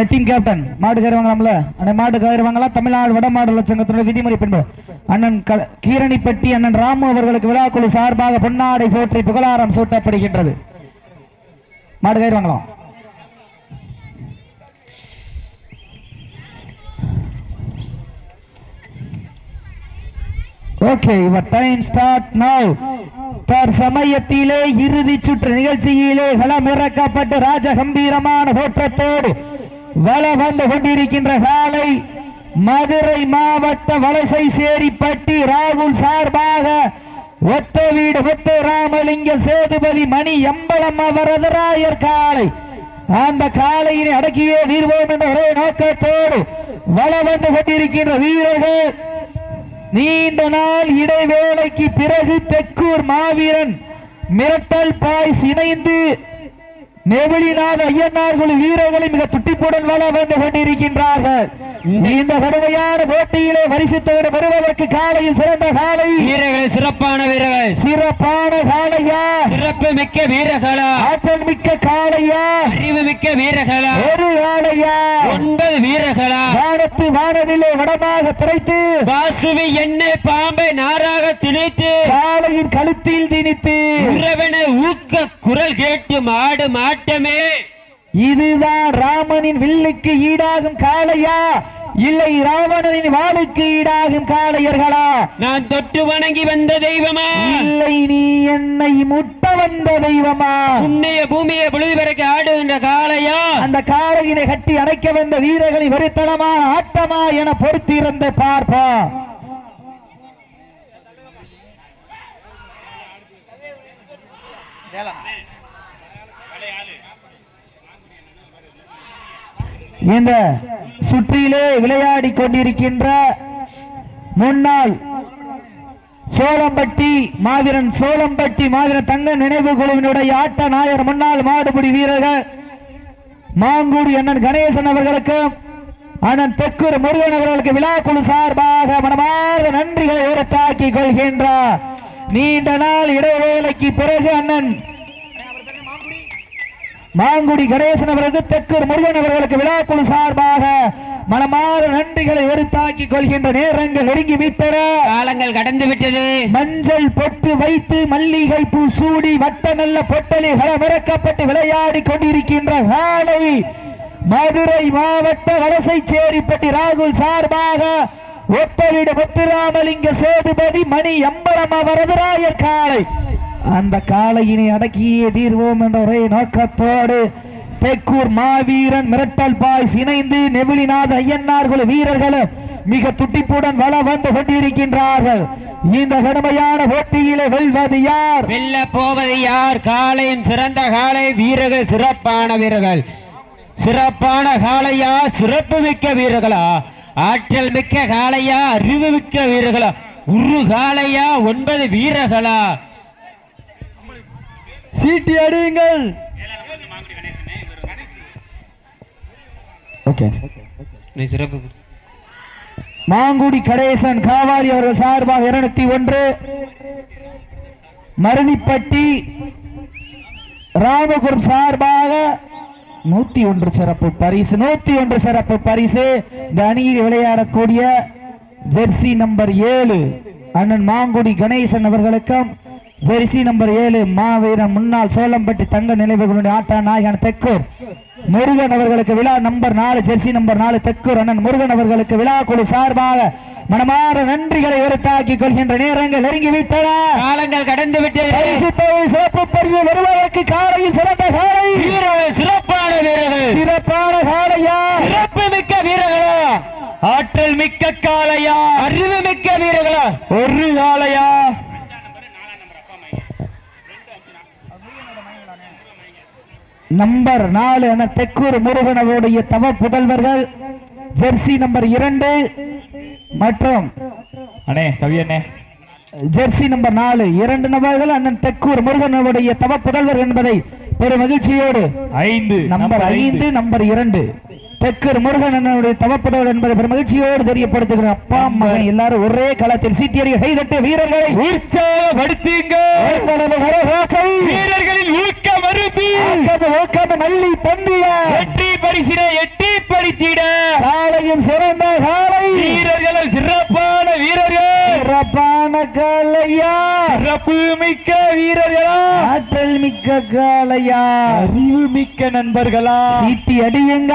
அந்த team captain மாடு கயிறுவாங்களாம்ல அந்த மாடு கயிறுவாங்கலாம் தமிழ்நாடு வட மாடுல சங்கத்தினுடைய விதிமுறை பின்பு. அண்ணன் கீரணிப்பட்டி அண்ணன் ராமு அவர்களுக்கு விழாக்குழு சார்பாக பொன்னாடை போற்றி புகழாரம் சூட்டப்படுகின்றது. மாடு கயிறுவாங்களாம் ஓகே இவர் டைம் ஸ்டார்ட் நவ் தற்சமயத்திலே இறுதி சுற்று நிகழ்ச்சியிலே களமிறக்கப்பட்டு ராஜ கம்பீரமான தோற்றத்தோடு வல வந்து கொண்டிருக்கின்ற காலை மதுரை மாவட்ட வலசை சேரிப்பட்டி ராகுல் சார்பாக ஒத்த வீடு ஒத்த ராமலிங்க சேதுபதி மணி எம்பலம் அவரது ராயர் காலை. அந்த காலையினை அடக்கியே தீர்வோம் என்ற ஒரே நோக்கத்தோடு வல வந்து கொண்டிருக்கின்ற வீரர்கள். நீண்ட நாள் இடைவேளைக்கு பிறகு தெக்கூர் மாவீரன் மிரட்டல் பாய்ஸ் இணைந்து நெவிலிநாத ஐயனார் குழு வீரர்களை மிக துட்டிப்புடன் வள வந்து கொண்டிருக்கின்றார்கள். இந்த கடுமையான போட்டியிலே பரிசுத்தோடு பெறுவதற்கு காலையில் சிறந்த காலை. வீரர்கள் சிறப்பான வீரர்கள். சிறப்பான காளையா சிறப்பு மிக்க வீரர்களா? ஆற்றல் மிக்க காளையா அறிவு மிக்க வீரர்களா? ஒரு காளையா ஒன்பது வீரர்களா? வானத்து வானதிலே வடமாக திரைத்து வாசுவி எண்ணெய் பாம்பை நாராக திணித்து காளையின் கழுத்தில் திணித்து உறவன ஊக்க குரல் கேட்டு மாடு மாட்டமே. இதுதான் ராமனின் வில்லுக்கு ஈடாகும் காளையா? இல்லை ராவணனின் வாளுக்கு ஈடாகும் காளையர்களா? நான் தொட்டு வணங்கி வந்த தெய்வமா? இல்லை நீ என்னை முட்ட வந்த தெய்வமா? புண்ணிய பூமியை பொழுது பிறக்க ஆடுகின்ற காளையா? அந்த காளையினை கட்டி அணைக்க வந்த வீரர்களை வெறித்தனமா ஆட்டமா என பொறுத்திருந்த பார்ப்பா. இந்த சுற்றிலே விளையாடி கொண்டிருக்கின்ற முன்னாள் சோளம்பட்டி மாவீரன் சோளம்பட்டி மாவீரன் தங்க நினைவு குழுவினுடைய ஆட்ட நாயர் முன்னாள் மாடுபிடி வீரர்கள் மாங்குடி அண்ணன் கணேசன் அவர்களுக்கும் அண்ணன் தெக்கூர் முருகன் அவர்களுக்கு விழாக்குழு சார்பாக மனமார்ந்த நன்றிகளை உரத்தாக்கிக் கொள்கின்றார். நீண்ட நாள் இடைவேளைக்கு பிறகு அண்ணன் மாங்குடி கணேசன் அவர்களுக்கு தெக்கூர் முருகன் அவர்களுக்கு விழாக்குழு சார்பாக மனமார்ந்த நன்றிகளை உரத்தாக்கிக் கொள்கின்ற நேரங்கள் நெருங்கி விட்டன. காலங்கள் கடந்து விட்டது. மஞ்சள் பொட்டு வைத்து மல்லிகை பூ சூடி வட்ட நல்ல பொட்டலி களமிறக்கப்பட்டு விளையாடி கொண்டிருக்கின்ற காலை மதுரை மாவட்ட வலசை சேரிப்பட்டி ராகுல் சார்பாக ஒப்பவீடு முத்துராமலிங்க சேதுபதி மணி எம்பரம் வரதராயர் காலை. அந்த காளையினை அடக்கியே தீர்வோம் என்ற ஒரே நோக்கத்தோடு தெக்கூர் மாவீரன் மிரட்டல் பாய்ஸ் இணைந்து நெவிலிநாத ஐயன்னார் வீரர்களும் மிக துட்டிப்புடன் வள வந்து கொண்டிருக்கின்றார்கள். இந்த கடுமையான போட்டியிலே வெல்வது யார்? வெல்ல போவது யார்? காளையின் சிறந்த காளை வீரர்கள் சிறப்பான வீரர்கள். சிறப்பான காளையா? சிறப்பு மிக்க வீரர்களா? ஆற்றல் மிக்க காளையா? அறிவு மிக்க வீரர்களா? உரு காளையா? ஒன்பது வீரர்களா? சீட்டி அடியுங்கள். ஓகே. நீ சிறப்பு. மாங்குடி கணேசன் காவாலி அவர்கள் சார்பாக இருநூத்தி ஒன்று. மருதிப்பட்டி ராமபுரம் சார்பாக நூத்தி ஒன்று சிறப்பு பரிசு நூத்தி ஒன்று சிறப்பு பரிசு. இந்த அணியில் விளையாடக்கூடிய ஜெர்சி நம்பர் ஏழு அண்ணன் மாங்குடி கணேசன் அவர்களுக்கும் ஜெர்சி நம்பர் ஏழு மாவீரன் முன்னாள் சோளம்பட்டி தங்க நினைவுகளுடைய ஆட்ட நாயகன் தெக்கூர். முருகன் அவர்களுக்கு விழா நம்பர் நாலு ஜெர்சி நம்பர் நாலு தெக்கூர் அண்ணன் முருகன் அவர்களுக்கு விழா குழு சார்பாக மனமாற நன்றிகளை உரத்தாக்கிக் கொள்கின்ற நேரங்கள் நெருங்கி விட்டன காலங்கள் கடந்து விட்டது சிறப்பு பரிசு வருவதற்கு காலையில் சிறந்த காலை. வீரர்கள் சிறப்பான வீரர்கள். சிறப்பான காலையா? சிறப்பு மிக்க வீரர்களா? ஆற்றல் மிக்க காளையா அறிவு மிக்க வீரர்களா? ஒரு காலையா நம்பர் நாலு என தெக்கூர் முருகன் அவருடைய தவ புதல்வர்கள். ஜெர்சி நம்பர் இரண்டு. மற்றும் அண்ணே கவி அண்ணே. ஜெர்சி நம்பர் நாலு. இரண்டு நபர்கள் அண்ணன் தெக்கூர் முருகன் அவருடைய தவ புதல்வர் என்பதை பெரும் மகிழ்ச்சியோடு ஐந்து. நம்பர் ஐந்து நம்பர் இரண்டு. தெக்கர் முருகன் அண்ணனுடைய தவப்பதோடு என்பதை பெரும் மகிழ்ச்சியோடு தெரியப்படுத்துகிறோம். அப்பா மகன் எல்லாரும் ஒரே களத்தில் சீத்தியடி கைதட்டு வீரர்களை உற்சாகப்படுத்தீங்க வீரர்களின் ஊக்கம் அருந்தி ஊக்கம் மல்லி பந்திய. எட்டி பரிசிட எட்டி பரித்திட காலையும் சிறந்த காலை வீரர்கள் சிறப்பான வீரர்கள். சிறப்பான காலையா சிறப்பு மிக்க வீரர்களா. ஆற்றல் மிக்க காலையா அறிவு மிக்க நண்பர்களா. சீட்டி அடியுங்க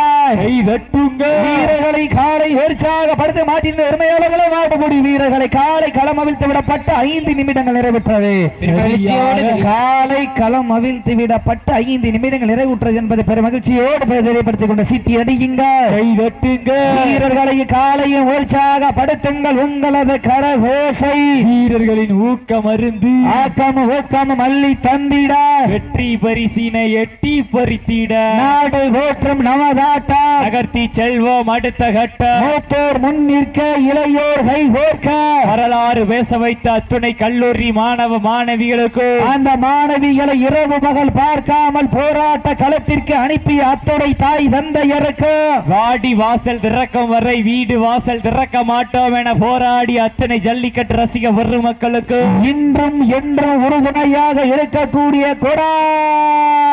கை தட்டுங்க வீரர்களை காலை உற்சாகப்படுத்த மாட்டிருந்த உரிமையாளர்களை மாட்டுமுடி வீரர்களை காலை களம் அவிழ்த்து விடப்பட்ட ஐந்து நிமிடங்கள் நிறைவேற்றது. மகிழ்ச்சியோடு காலை களம் அவிழ்த்து விடப்பட்ட ஐந்து நிமிடங்கள் நிறைவுற்றது என்பதை பெரும் மகிழ்ச்சியோடு தெரியப்படுத்திக் கொண்ட சீட்டி அடியுங்க கை தட்டுங்க வீரர்களை காலையும் உற்சாகப்படுத்துங்கள் உங்களது கரகோசை வீரர்களின் ஊக்கம் அருந்து. ஆக்கம் ஊக்கம் மல்லி தந்திட. வெற்றி பரிசினை எட்டி பறித்திட. நாடு போற்றும் நமதாட்டா. நகர்த்தி செல்வோம் அடுத்த கட்டம் மூத்தோர் முன் நிற்க இளையோர் கை கோர்க்க. வரலாறு பேச வைத்த அத்துணை கல்லூரி மாணவ மாணவிகளுக்கு. அந்த மாணவிகளை இரவு பகல் பார்க்காமல் போராட்ட களத்திற்கு அனுப்பிய அத்துணை தாய் தந்தையருக்கு. வாடி வாசல் திறக்கும் வரை வீடு வாசல் திறக்க மாட்டோம் என போராடி அத்தனை ஜல்லிக்கட்டு ரசிக வரும் மக்களுக்கு. இன்றும் என்றும் உறுதுணையாக இருக்கக்கூடிய கொடான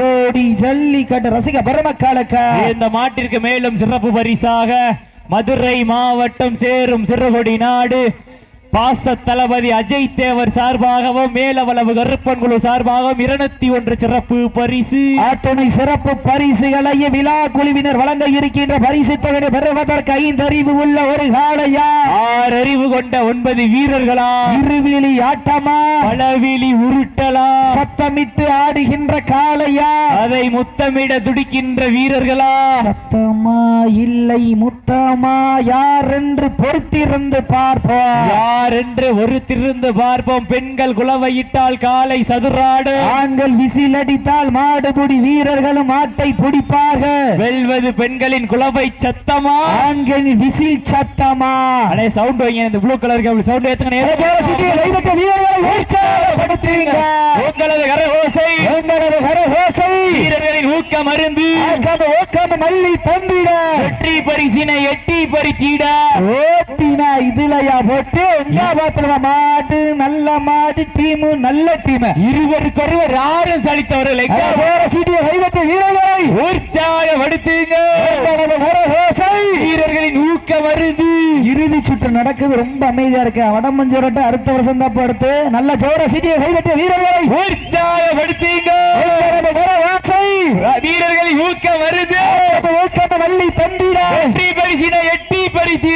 கோடி ஜல்லிக்கட்டு ரசிக பெருமக்களுக்கு. இந்த மாட்டிற்கு மேலும் சிறப்பு பரிசாக மதுரை மாவட்டம் சேரும் சிறுகொடி நாடு பாச தளபதி அஜய் தேவர் சார்பாகவும் மேலவளவு கருப்பன் குழு சார்பாகவும் இருநூத்தி ஒன்று சிறப்பு பரிசு. அத்துணை சிறப்பு பரிசுகளை விழா குழுவினர் வழங்க இருக்கின்ற பரிசு தொகை பெறுவதற்கு ஐந்து அறிவு உள்ள ஒரு காளையா? ஆறு அறிவு கொண்ட ஒன்பது வீரர்களா? இருவிழி ஆட்டமா? பலவிழி உருட்டலா? சத்தமிட்டு ஆடுகின்ற காளையா? அதை முத்தமிட துடிக்கின்ற வீரர்களா? சத்தமா இல்லை முத்தமா யார் என்று பொறுத்திருந்து பார்ப்போம். யார் என்று ஒரு திருந்து பார்ப்போம். பெண்கள் குலவையிட்டால் காலை சதுராடு. ஆண்கள் விசில் அடித்தால் மாடுபுடி வீரர்களும் ஆட்டை பிடிப்பார்கள் வெல்வது பெண்களின் குலவை சத்தமா? ஆண்கள் விசில் சத்தமா? அடே சவுண்ட் வைங்க இந்த ப்ளூ கலர் கேபிள் சவுண்ட் ஏத்துங்க கைதட்ட வீரர்களை உற்சாகப்படுத்துங்க உங்களது கரகோசை. எங்களது கரகோசை. வீரர்களின் ஊக்கம் அருந்து ஓக்கம் மல்லி தந்திட. வெற்றி பரிசினை எட்டி பறித்திட. ஓட்டினா இதுலயா போட்டு எங்க பாத்துல? மாடு நல்ல மாடு டீமு நல்ல டீம். இருவருக்கொருவர் யாரும் சலித்தவர்களை. சீட்டிய கைதட்ட வீரர்களை. உற்சாகப்படுத்துங்க வீரர்களின் ஊக்கம் அருந்து இறுதி சுற்று நடக்குது. ரொம்ப அமைதியா இருக்கு. வடமஞ்சூரட்ட அடுத்த வருஷம் தான் அடுத்து நல்ல ஜோர சீட்டிய கைதட்ட வீரர்களை. உற்சாகப்படுத்துங்க ஊக்கம் அருந்து ஓக்கத்தை மல்லி தந்திட வெற்றி பரிசினை எட்டி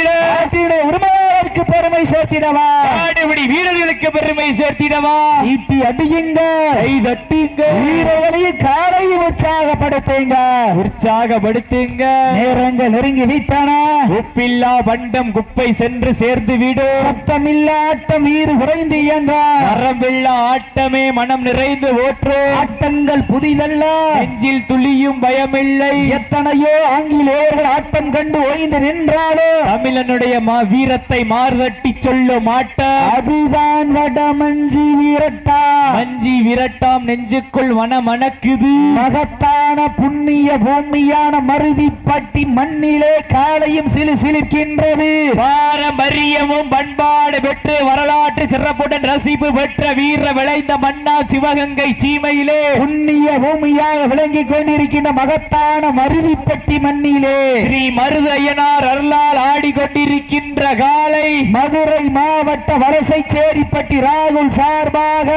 நாட்டினுடைய உரிமையாளருக்கு பெருமை சேர்த்திடவா? நாடுபடி வீரர்களுக்கு பெருமை சேர்த்திடவா? ஈட்டி அடியுங்க. கை தட்டுங்க. வீரர்களையும் காலையும் உற்சாகப்படுத்துங்க. உற்சாகப்படுத்துங்க. நேரங்கள் நெருங்கி விட்டன. உப்பில்லா பண்டம் குப்பை சென்று சேர்ந்து விடு. சத்தமில்ல ஆட்டம் வீறு குறைந்து இயங்க. மரம்பில்லா ஆட்டமே மனம் நிறைந்து ஓற்று. ஆட்டங்கள் புதிதல்ல. நெஞ்சில் துளியும் பயமில்லை. எத்தனையோ ஆங்கிலேயர்கள் ஆட்டம் கண்டு ஓய்ந்து நின்றாலும் தமிழனுடைய மா வீரத்தை மார்தட்டி சொல்லும் ஆட்டம் அதுதான் வடமஞ்சி வீரட்டா. மஞ்சி விரட்டாம் நெஞ்சுக்குள் மன மணக்குது மகத்தான புண்ணிய பூமியான மருதிப்பட்டி மண்ணிலே காலையும் சிலு சிலிர்க்கின்றது. பாரம்பரியமும் பண்பாடு பெற்று வரலாற்று சிறப்புடன் ரசிப்பு பெற்ற வீர விளைந்த மன்னா சிவகங்கை சீமையிலே. புண்ணிய பூமியாக விளங்கிக் கொண்டிருக்கின்ற மகத்தான மருதிப்பட்டி மண்ணிலே. ஸ்ரீ மருதையனார் அருளால் ஆடிக்கொண்டிருக்கின்ற காலை மதுரை மாவட்ட வலசை சேரிப்பட்டி ராகுல் சார்பாக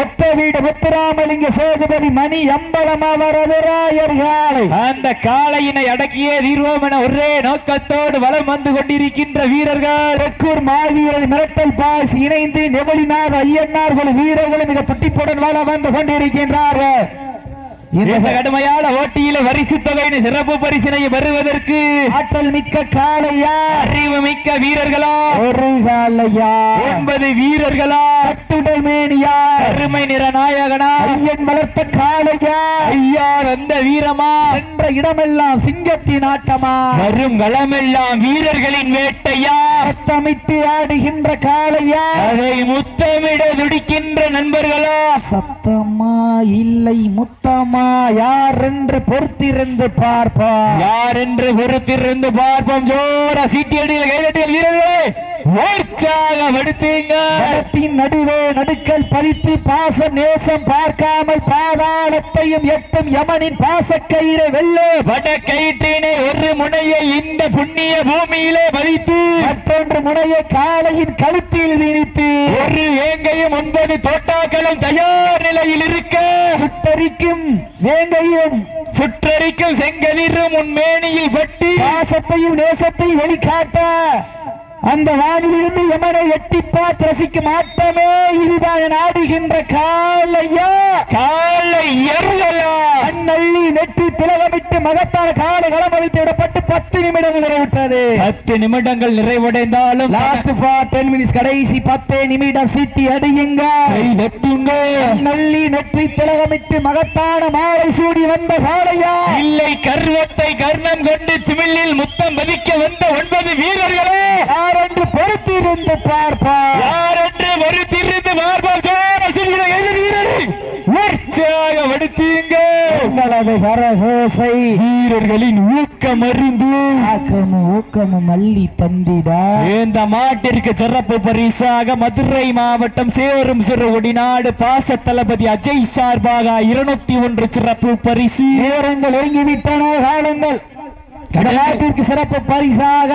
ஒத்த வீடு முத்துராமலிங்க சேதுபதி மணி அம்பலம் அவரது ராயர் காலை. அந்த காளையினை அடக்கியே தீர்வோம் என ஒரே நோக்கத்தோடு வலம் வந்து கொண்டிருக்கின்ற வீரர்கள். தெற்கூர் மாவீரர் மிரட்டல் பாஸ் இணைந்து நெவலிநாத ஐயன்னார் வீரர்கள் மிக துட்டிப்புடன் வள வந்து கொண்டிருக்கின்றார்கள். இந்த கடுமையான ஓட்டியில வரிசு தொகையின் சிறப்பு பரிசினை பெறுவதற்கு ஆற்றல் மிக்க காளையா? அறிவு மிக்க வீரர்களா? ஒரு காளையா? ஒன்பது வீரர்களா? கட்டுடல் மேனியா? அருமை நிற நாயகனா? ஐயன் வளர்த்த காளையா? ஐயா அந்த வீரமா? சென்ற இடமெல்லாம் சிங்கத்தின் ஆட்டமா? வரும் களமெல்லாம் வீரர்களின் வேட்டையா? சத்தமிட்டு ஆடுகின்ற காளையா? அதை முத்தமிட துடிக்கின்ற நண்பர்களா? சத்தமா இல்லை முத்தமா யார் என்று பொறுத்திருந்து பார்ப்போம். யார் என்று பொறுத்திருந்து பார்ப்போம்? ஜோர சீட்டியடியில் கைதட்டியல் வீரர்களே! நடுவே நடுக்கல் பதித்து பாச நேசம் பார்க்காமல் பாதாளத்தையும் எட்டும் யமனின் பாசக்கயிறை வெல்ல வட கயிற்றினை ஒரு முனையை இந்த புண்ணிய பூமியிலே பதித்து மற்றொன்று முனைய காளையின் கழுத்தில் திணித்து ஒரு வேங்கையும் ஒன்பது தோட்டாக்களும் தயார் நிலையில் இருக்க. சுட்டரிக்கும் வேங்கையும் சுற்றறிக்கும் செங்கலிரும் உன் மேனியில் பட்டு பாசத்தையும் நேசத்தையும் வெளிக்காட்ட. அந்த வானிலிருந்து யமனை எட்டி பார்த்து ரசிக்கும் ஆட்டமே இதுதான் நாடுகின்ற காலையா காலை எருகலா அண்ணள்ளி நெட்டி திலகமிட்டு மகத்தான காலை களமளித்து விடப்பட்டு பத்து நிமிடங்கள் நிறைவுற்றது. பத்து நிமிடங்கள் நிறைவடைந்தாலும் லாஸ்ட் ஃபார் டென் மினிட்ஸ் கடைசி பத்தே நிமிடம் சீட்டி அடியுங்க. கை வெட்டுங்க. நள்ளி நெற்றி திலகமிட்டு மகத்தான மாலை சூடி வந்த காளையா. இல்லை கர்வத்தை கர்ணம் கொண்டு திமிழில் முத்தம் பதிக்க வந்த ஒன்பது வீரர்களே. யாரென்று பொறுத்திருந்து பார்ப்பார்? மார்பால் சோர சிறுகிற எதிர் வீரரை உற்சாகப்படுத்துங்க உங்களது கரகோசை வீரர்களின் ஊக்கம் அறிந்து ஆக்கமும் ஊக்கமும் மல்லி தந்திட. இந்த மாட்டிற்கு சிறப்பு பரிசாக மதுரை மாவட்டம் சேரும் சிறுகுடி நாடு பாச தளபதி அஜய் சார்பாக இருநூத்தி ஒன்று சிறப்பு பரிசு. நேரங்கள் ஒருங்கிவிட்டன காலங்கள். கடலாட்டிற்கு சிறப்பு பரிசாக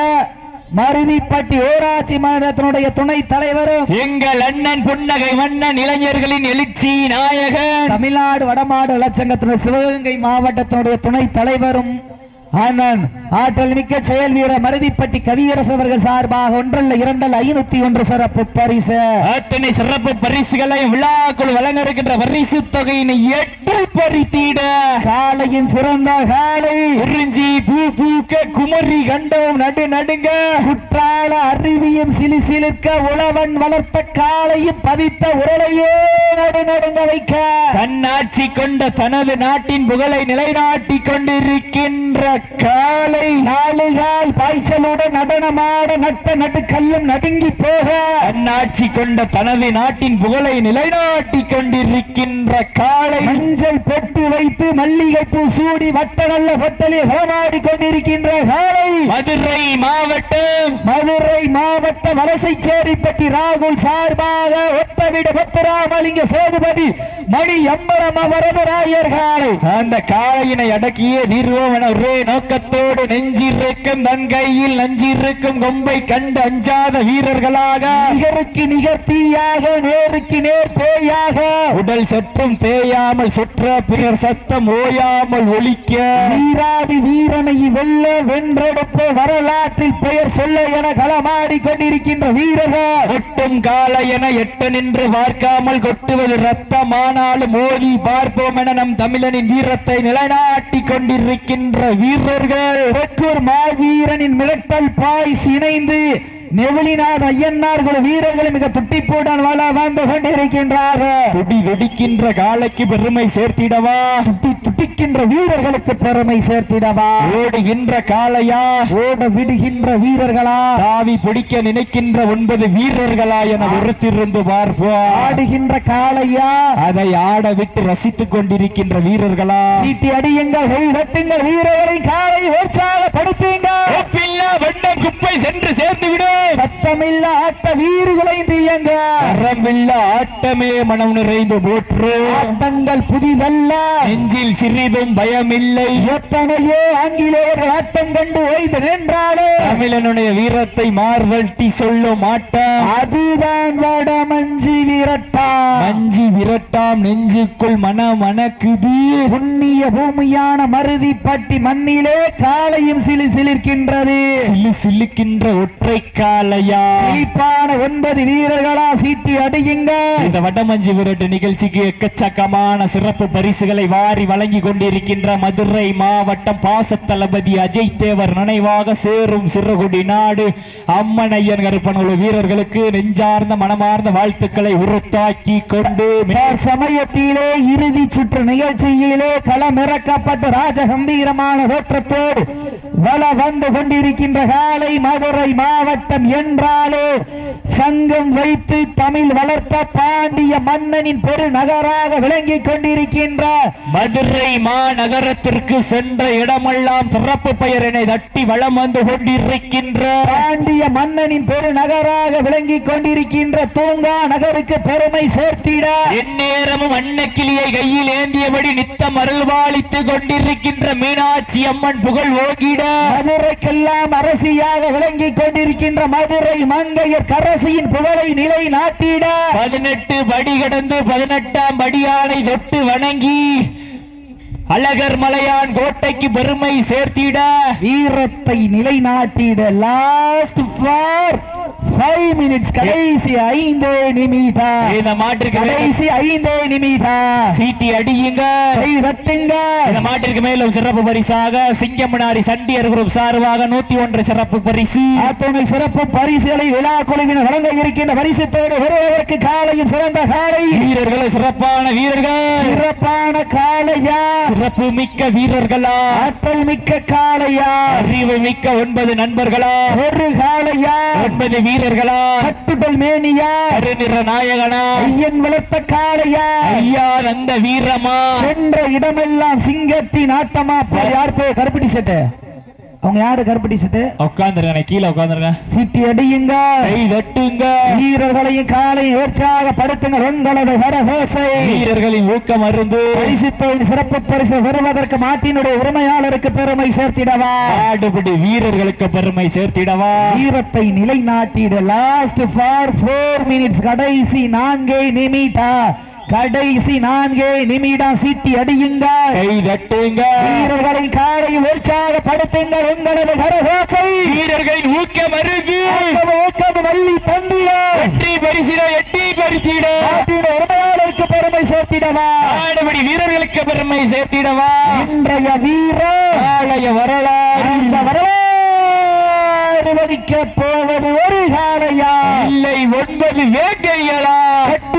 மருதிப்பட்டி ஊராட்சி மன்றத்தினுடைய துணை தலைவரும் எங்கள் அண்ணன் புன்னகை மன்னன் இளைஞர்களின் எழுச்சி நாயகன். தமிழ்நாடு வடமாடு இலச்சங்கத்தினுடைய சிவகங்கை மாவட்டத்தினுடைய துணை தலைவரும் அண்ணன் ஆற்றல் மிக்க செயல் வீரர் மருதிப்பட்டி கவியரசு அவர்கள் சார்பாக ஒன்றல்ல இரண்டல்ல ஐநூத்தி ஒன்று சிறப்பு பரிசு. அத்தனை சிறப்பு பரிசுகளை விழாக்குள் வழங்க இருக்கின்ற பரிசு தொகையினை எட்டு பறித்திட. காலையின் சிறந்த காலை. குறிஞ்சி பூ பூக்க குமரி கண்டவும் நடு நடுங்க. குற்றால அருவியும் சிலி சிலிர்க்க உழவன் வளர்த்த காலையும் பதித்த உரலையே நடு நடுங்க வைக்க. தன்னாட்சி கொண்ட தனது நாட்டின் புகழை நிலைநாட்டிக் கொண்டிருக்கின்ற காலை நாளுகால் பாய்ச்சலுடன் நடனமாட நட்ட நடு கல்லும் நடுங்கி போக. தன்னாட்சி கொண்ட தனது நாட்டின் புகழை நிலைநாட்டிக் கொண்டிருக்கின்ற காளை மஞ்சள் பொட்டு வைத்து மல்லிகை பூ சூடி வட்ட நல்ல பொட்டலில் ஹோமாடி கொண்டிருக்கின்ற காலை மதுரை மாவட்டம் மதுரை மாவட்ட வலசைச்சேரிப்பட்டி ராகுல் சார்பாக ஒத்தவிட பத்திராமலிங்க சேதுபதி மணி எம்பரம் அவரது அந்த காளையினை அடக்கியே தீர்வோம் என ஒரே நோக்கத்தோடு நெஞ்சிருக்கும் தன் கையில் நஞ்சிருக்கும் கொம்பை கண்டு அஞ்சாத வீரர்களாக. நிகருக்கு நிகர் தீயாக நேருக்கு நேர் பேயாக. உடல் சற்றும் தேயாமல் சுற்ற பிறர் சத்தம் ஓயாமல் ஒலிக்க. வீராதி வீரனை வெல்ல வென்றெடுப்பு வரலாற்றில் பெயர் சொல்ல என களமாடி கொண்டிருக்கின்ற வீரர்கள். ஒட்டும் காலை என எட்ட நின்று பார்க்காமல் கொட்டுவது ரத்தமானாலும் மோதி பார்ப்போம் என நம் தமிழனின் வீரத்தை நிலைநாட்டிக் கொண்டிருக்கின்ற வீரர்கள். மாவீரனின் மிரட்டல் பாய்ஸ் இணைந்து நெவிலினார் ஐயன்னார் குழு வீரர்கள் மிக துட்டிப்போடன் வள வந்து கொண்டிருக்கின்றார்கள் துடி துடிக்கின்ற காலைக்கு பெருமை சேர்த்திடவா? துட்டி துடிக்கின்ற வீரர்களுக்கு பெருமை சேர்த்திடவா? ஓடுகின்ற காளையா? ஓட விடுகின்ற வீரர்களா? தாவி பிடிக்க நினைக்கின்ற ஒன்பது வீரர்களா என ஒருத்திருந்து பார்ப்போம். ஆடுகின்ற காளையா? அதை ஆட விட்டு ரசித்துக் கொண்டிருக்கின்ற வீரர்களா? சீட்டி அடியுங்கள் வீரர்களை காலை உற்சாகப்படுத்துங்கள் ஒப்பில்லா வண்ண குப்பை சென்று சேர்ந்து விடும். சத்தமில்ல ஆட்ட வீரர்களை தீயங்க. அறமில்ல ஆட்டமே மனம் நிறைந்து போற்று. ஆட்டங்கள் புதிதல்ல. நெஞ்சில் சிறிதும் பயமில்லை. எத்தனையோ ஆங்கிலேயர்கள் ஆட்டம் கண்டு ஓய்ந்து நின்றாலே. தமிழனுடைய வீரத்தை மார்வல்ட்டி சொல்லும் ஆட்டம். அதுதான் வட மஞ்சி விரட்டா மஞ்சி விரட்டாம் நெஞ்சுக்குள் மன மணக்குது புண்ணிய பூமியான மருதிப்பட்டி மண்ணிலே காலையும் சிலி சிலிர்க்கின்றது. சிலு சிலுக்கின்ற ஒற்றை காலையா? சிலிப்பான ஒன்பது வீரர்களா சீட்டி அடியுங்க. இந்த வடமஞ்சி விரட்டு நிகழ்ச்சிக்கு எக்கச்சக்கமான சிறப்பு பரிசுகளை வாரி வழங்கி கொண்டிருக்கின்ற மதுரை மாவட்டம் பாசத்தளபதி அஜய் தேவர் நினைவாக சேரும் சிறுகுடி நாடு அம்மனையன் கருப்பனுள்ள வீரர்களுக்கு நெஞ்சார்ந்த மனமார்ந்த வாழ்த்துக்களை உருத்தாக்கி கொண்டு சமயத்திலே இறுதி சுற்று நிகழ்ச்சியிலே களமிறக்கப்பட்ட ராஜகம்பீரமான தோற்றத்தோடு வல வந்து கொண்டிருக்கின்ற காலை மதுரை மாவட்டம் என்றாலே சங்கம் வைத்து தமிழ் வளர்த்த பாண்டிய மன்னனின் பெருநகராக விளங்கிக் கொண்டிருக்கின்ற மதுரை மாநகரத்திற்கு சென்ற இடமெல்லாம் சிறப்பு பெயரினை தட்டி வளம் வந்து கொண்டிருக்கின்ற பாண்டிய மன்னனின் பெருநகராக விளங்கிக் கொண்டிருக்கின்ற தூங்கா நகருக்கு பெருமை சேர்த்திட. எந்நேரமும் அன்னக்கிளியை கையில் ஏந்தியபடி நித்தம் அருள்வாளித்துக் கொண்டிருக்கின்ற மீனாட்சி அம்மன் புகழ் ஓகிட மதுரைக்கெல்லாம் அரசியாக விளங்கிக் கொண்டிருக்கின்ற மதுரை மங்கையர் கரசியின் புகழை நிலை நாட்டிட. பதினெட்டு படி கடந்து பதினெட்டாம் படியானை தொட்டு வணங்கி அழகர் மலையான் கோட்டைக்கு பெருமை சேர்த்திட. வீரத்தை நிலைநாட்டிட லாஸ்ட் ஃபார் ஃபைவ் மினிட்ஸ் கடைசி ஐந்து நிமிடம் இந்த மாட்டிற்கு கடைசி ஐந்து நிமிடம் சீட்டி அடியுங்க. கை ரத்துங்க இந்த மாட்டிற்கு மேலும் சிறப்பு பரிசாக சிங்கமனாரி சண்டியர் குரூப் சார்பாக நூத்தி ஒன்று சிறப்பு பரிசு. அத்துணை சிறப்பு பரிசுகளை விழா குழுவினர் வழங்க இருக்கின்ற பரிசுத்தோடு வருவதற்கு காலையும் சிறந்த காலை. வீரர்கள் சிறப்பான வீரர்கள். சிறப்பான காளையா. சிறப்பு மிக்க வீரர்களா. ஆற்றல் மிக்க காளையா. அறிவு மிக்க ஒன்பது நண்பர்களா. ஒரு காளையா. ஒன்பது வீரர்களா கட்டுடல் மேனியா? கருநிற நாயகனா? ஐயன் வளர்த்த காளையா? ஐயா அந்த வீரமா? சென்ற இடமெல்லாம் சிங்கத்தின் ஆட்டமா? யார் போய் கருப்பட்டி செட்டு? அவங்க யாரு கருப்பட்டி செட்டு உட்காந்துருங்க கீழே உட்காந்துருங்க சிட்டி அடியுங்க. கை தட்டுங்க வீரர்களையும் காலையும் உற்சாக படுத்துங்க உங்களது வரகோசை வீரர்களின் ஊக்கம் அருந்து. பரிசுத்தோடு சிறப்பு பரிசு பெறுவதற்கு மாட்டினுடைய உரிமையாளருக்கு பெருமை சேர்த்திடவா? ஆடுபடி வீரர்களுக்கு பெருமை சேர்த்திடவா? வீரத்தை நிலைநாட்டிட லாஸ்ட் ஃபார் ஃபோர் மினிட்ஸ் கடைசி நான்கே நிமிடம் கடைசி நான்கே நிமிடம் சிட்டி அடியுங்க. கை தட்டுங்க வீரர்களை காலை உற்சாகப்படுத்துங்கள் உங்களது கரகோசை வீரர்களின் ஊக்கம் ஆக்கம ஊக்கம வள்ளி தந்திய வெற்றி பரிசிட எட்டி பரிசிட நாட்டின் உரிமையாளருக்கு பெருமை சேர்த்திடவா? ஆடுபடி வீரர்களுக்கு பெருமை சேர்த்திடவா? இன்றைய வீரர் ஆலய வரலாறு. அந்த வரலாறு வதிக்க போவது ஒரு காலையா? இல்லை ஒன்பது வேட்கைகளா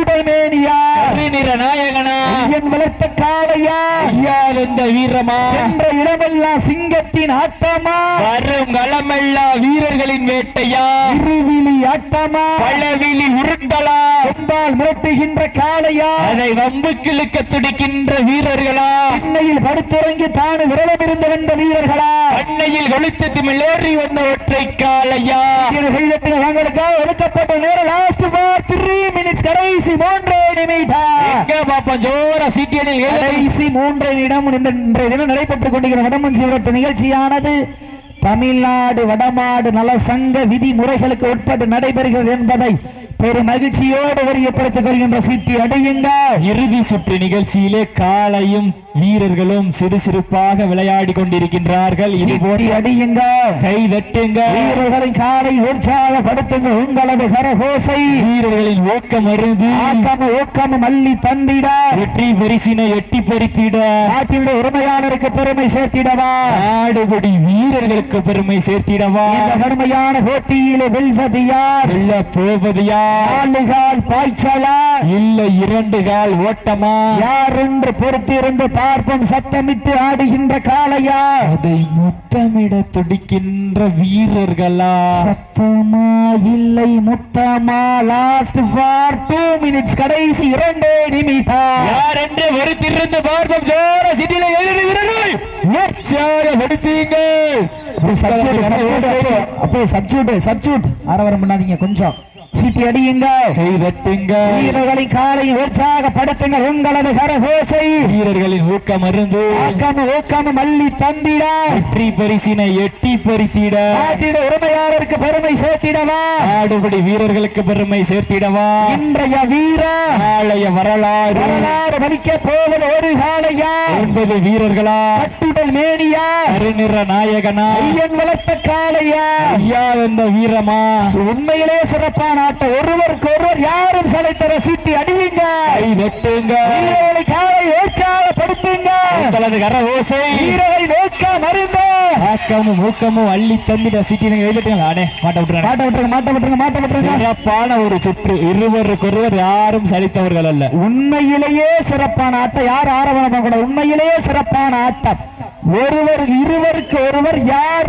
கட்டுடல் மேனியா கருநிற நாயகனா. ஐயன் வளர்த்த காளையா. ஐயாதந்த வீரமா. சென்ற இடமெல்லாம் சிங்கத்தின் ஆட்டமா. வரும் களமெல்லாம் வீரர்களின் வேட்டையா. இருவிழி ஆட்டமா. பழவிழி உருண்டலா. கொம்பால் மிரட்டுகின்ற காளையா. அதை வம்புக்கு இழுக்க துடிக்கின்ற வீரர்களா. சென்னையில் படுத்துறங்கி தானு விரதம் இருந்து வந்த வீரர்களா. அன்னையில் கொளுத்து திமிழேறி வந்த ஒற்றை காலையா ஒதுக்கப்பட்ட நேரம் லாஸ்ட் ஃபார் த்ரீ மினிட்ஸ் கடைசி மூன்றே நிமிடம். பாப்போம் ஜோர சீட்டியனில் கடைசி மூன்றே நிமிடம் இன்றைய தினம் நடைபெற்றுக் கொண்டிருக்கிற வடமன் சிவரட்டு நிகழ்ச்சியானது தமிழ்நாடு வடமாடு நல சங்க விதிமுறைகளுக்கு உட்பட்டு நடைபெறுகிறது என்பதை பெரும் மகிழ்ச்சியோடு வரியப்படுத்திக் கொள்கின்ற சிட்டி அடையுங்க. இறுதி சுற்று நிகழ்ச்சியிலே காளையும் வீரர்களும் சிறு சிறுப்பாக விளையாடி கொண்டிருக்கின்றார்கள். இது போன்ற அடியுங்க. கை தட்டுங்க வீரர்களின் காலை உற்சாகப்படுத்துங்க. உங்களது கரகோசை. வீரர்களின் ஊக்கம் அருந்து ஆக்காம ஊக்காம மல்லி தந்திட. வெற்றி பரிசினை எட்டி பறித்திட. நாட்டினுடைய உரிமையாளருக்கு பெருமை சேர்த்திடவா. ஆடுபடி வீரர்களுக்கு பெருமை சேர்த்திடவா. இந்த கடுமையான போட்டியிலே வெல்வது யார் வெல்ல போவது யார் ஆளுகால் பாய்ச்சலா. இல்ல இரண்டு கால் ஓட்டமா? யார் என்று பொறுத்திருந்து பார்ப்போம் சத்தமிட்டு ஆடுகின்ற காளையா? அதை முத்தமிட துடிக்கின்ற வீரர்களா? சத்தமா? இல்லை முத்தமா? லாஸ்ட் ஃபார் டூ மினிட்ஸ் கடைசி இரண்டே நிமிடம் யார் என்று வருத்திருந்து பார்ப்போம்? ஜோர சிட்டில எழுதி வீரர்கள் உற்சாகப்படுத்தீங்க அப்போ சப்ஜூட் சப்ஜூட் ஆரவாரம் பண்ணாதீங்க கொஞ்சம். சீட்டி அடியுங்க. கை தட்டுங்க வீரர்களின் காலை உற்சாகப்படுத்துங்க உங்களது கரகோசை. வீரர்களின் ஊக்கம் அருந்து. ஆக்காம ஊக்காம மல்லி தந்திட. வெற்றி பரிசினை எட்டி பறித்திட. உரிமையாளருக்கு பெருமை சேர்த்திடவா. ஆடுபடி வீரர்களுக்கு பெருமை சேர்த்திடவா. இன்றைய வீரா. ஆலய வரலாறு. வரலாறு மதிக்க போவது ஒரு காலையா. ஒன்பது வீரர்களா. கட்டுடல் மேனியா. கருநிற நாயகனா. ஐயன் வளர்த்த காளையா. ஐயா என்ற வீரமா. உண்மையிலே சிறப்பான ஆட்டம் ஒருவருக்கு ஒருவர் யாரும் சலைத்தர சீட்டி அடியுங்க கை தட்டுங்க வீரர்களை காலை உற்சாகப்படுத்துங்க உங்களது கர ஓசை. வீரரை நோக்க மருந்து ஆக்கமும் ஊக்கமும் அள்ளி தந்திட சிட்டினை எழுதிட்டுங்க அடே மாட்ட விட்டுருங்க. மாட்ட விட்டுருங்க மாட்ட விட்டுருங்க சிறப்பான ஒரு சுற்று. இருவருக்கொருவர் யாரும் சலித்தவர்கள் அல்ல. உண்மையிலேயே சிறப்பான ஆட்டம். யார் ஆரம்பம் கூட உண்மையிலேயே சிறப்பான ஆட்டம். ஒருவர் இருவருக்கு ஒருவர் யாரும்